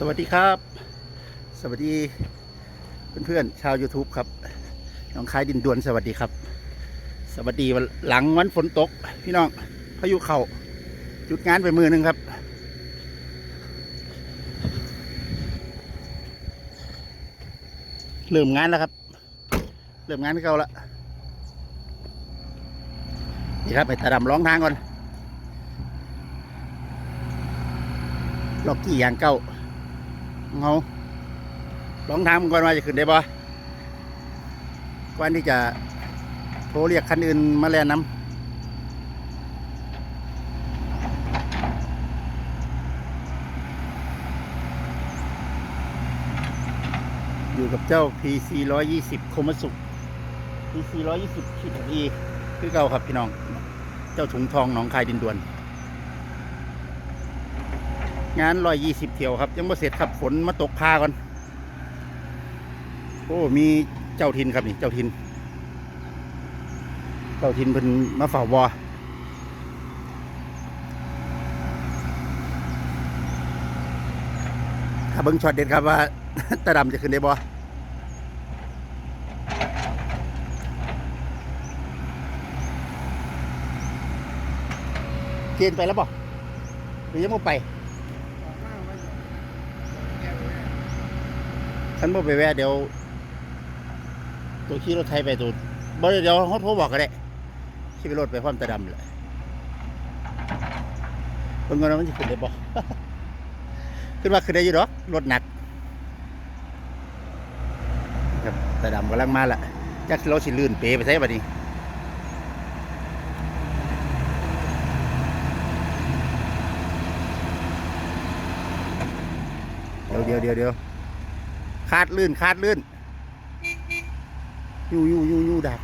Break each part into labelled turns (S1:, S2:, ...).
S1: สวัสดีครับ สวัสดีเพื่อนๆชาว YouTube ครับน้องคายดินดวนสวัสดีครับ สวัสดีหลังวันฝนตก พี่น้องพายุเข่าหยุดงานไปมือหนึ่งครับ เริ่มงานแล้วครับ เริ่มงานเก่าละนี่ครับไปตาดำร้องทางก่อนล็อกกี่อย่างเก่า เงาร้องทางมก่อนว่าจะขึ้นได้บ่ก่อนที่จะโทรเรียกคันอื่นมาแล่นน้ำอยู่กับเจ้า PC 120 คมสุ PC 120ขีดอีคือเก่าครับพี่น้อง เจ้าถุงทองหนองคายดินดวน งาน120เที่ยวครับ ยังไม่เสร็จครับฝนมาตกพาก่อน โอ้ มีเจ้าทินครับนี่ เจ้าทิน เจ้าทินเพิ่นมาเฝ้าบอถ้าเบิ้งช็อตเด็ดครับว่าตาดำจะขึ้นได้บอเกณฑ์ไปแล้วบ่หรือยังไม่ไป ฉันบ่ไปแวะเดี๋ยว ตัวขี่รถไทยไปตัวบ่เดี๋ยวเขาโทรบอกก็ได้ขี่ไปรถไปพร้อมตาดำเลยเพิ่นก็ว่ามันจะขึ้นได้บ่ขึ้นมาขึ้นได้อยู่ดอกรถหนักครับตาดำกำลังมาละจักเราสิลื่นเปไปใส่บัดนี้เดี๋ยวเดี๋ยวเดี๋ยวเดี๋ยว คาดลื่นคาดลื่น อยู่อยู่อยู่อยู่ดับ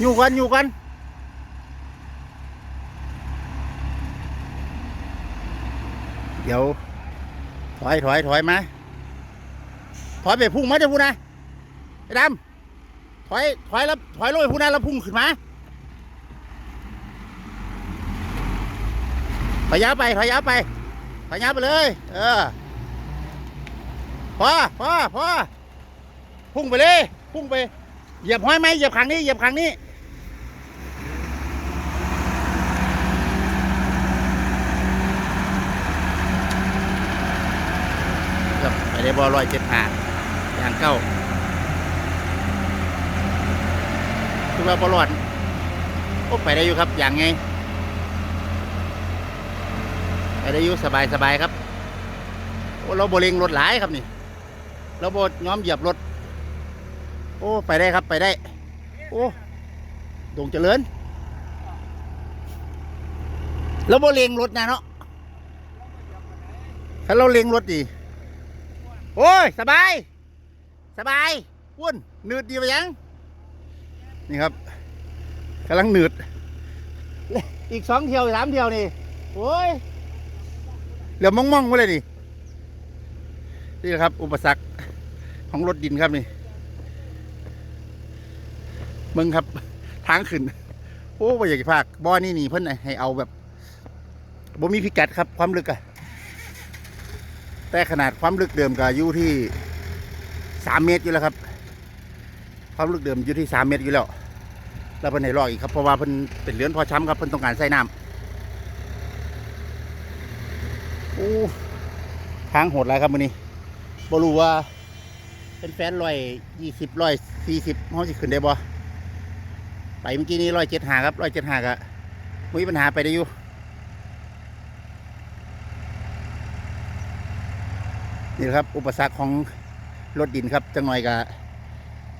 S1: อยู่กันอยู่กันเดี๋ยว ถอยถอยถอยมาถอยไปพุ่งมาเดี๋ยวพุ่งนะไอ้ดำถอยถอยแล้วถอยลงไปพุ่งนะแล้วพุ่งขึ้นมาถอยยาวไปถอยยาวไปถอยยาวไปเลย เออ พอพอพอพุ่งไปเลย พุ่งไป เหยียบห้อยไหมเหยียบขังนี้ เหยียบขังนี้ ไปได้บอลอยเจ็ดหาอย่างเก้าคือว่าบอลอดโอ้ไปได้อยู่ครับ อย่างไง ไปได้อยู่สบายสบายครับ โอ้เราโบเลงรถหลายครับนี่ เราโบย้อมเหยียบรถ โอ้ ไปได้ครับไปได้ โอ้ดงเจริญเราโบเลงรถนะเนาะถ้าเราเลงรถดีโอ้ย สบาย สบายวุ่นหนืดดีไปยัง นี่ครับกำลังหนืด อีกสองเที่ยวสามเที่ยวนี่โอ้ยเหลือมองๆไว้เลยนี่นี่แหละครับ อุปสรรค ของรถดินครับนี่มึงครับ ทางขึ้น โอ้ไม่อยากจะพากบ่อนี่นี่เพิ่นให้เอาแบบบ่มีพิกัดครับ ความลึกอะแต่ขนาดความลึกเดิมก็อยู่ที่สามเมตรอยู่แล้วครับ ความลึกเดิมอยู่ที่สามเมตรอยู่แล้วแล้วเพิ่นให้ลอกอีกครับเพราะว่าเพิ่นเป็นเลือนพอช้ำครับเพิ่นต้องการใส่น้ำโอ้ทางโหดไรครับมื้อนี้บรู้ว่า เป็นแฟนร้อยยี่สิบร้อยสี่สิบเขาสิขึ้นได้บ่ไปเมื่อกี้นี้ร้อยเจ็ดหาครับร้อยเจ็ดหากะมีปัญหาไปได้อยู่นี่แหละครับ อุปสรรคของรถดินครับจังหน่อยกะ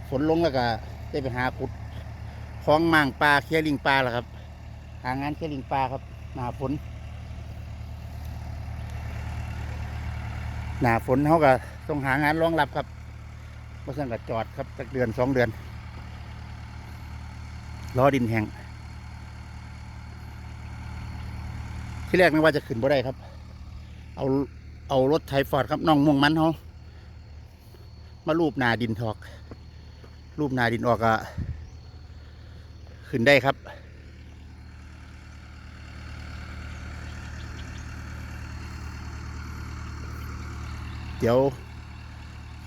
S1: ฝนลงแล้วก็ได้ไปหาขุดคลองมั่างปลาเคลียลิงปลาแล้วครับ หางานเคลียลิงปลาครับ หนาฝนหนาฝนเขาก็ต้องหางานรองรับครับ เพราะฉะนั้นก็จอดครับสักเดือนสองเดือนรอดินแห้งที่แรกนึกว่าจะขึ้นบ่ได้ครับ เอาเอารถไถฟอร์ดครับน้องม่วงมันเขามารูปหนาดินทอกรูปนาดินออกก็ขึ้นได้ครับ เดี๋ยว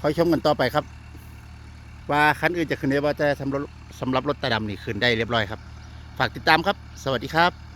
S1: ค่อยชมกันต่อไปครับ ว่าคันอื่นจะขึ้นได้ว่าแต่สำหรับสำหรับรถตาดำนี่ขึ้นได้เรียบร้อยครับ ฝากติดตามครับ สวัสดีครับ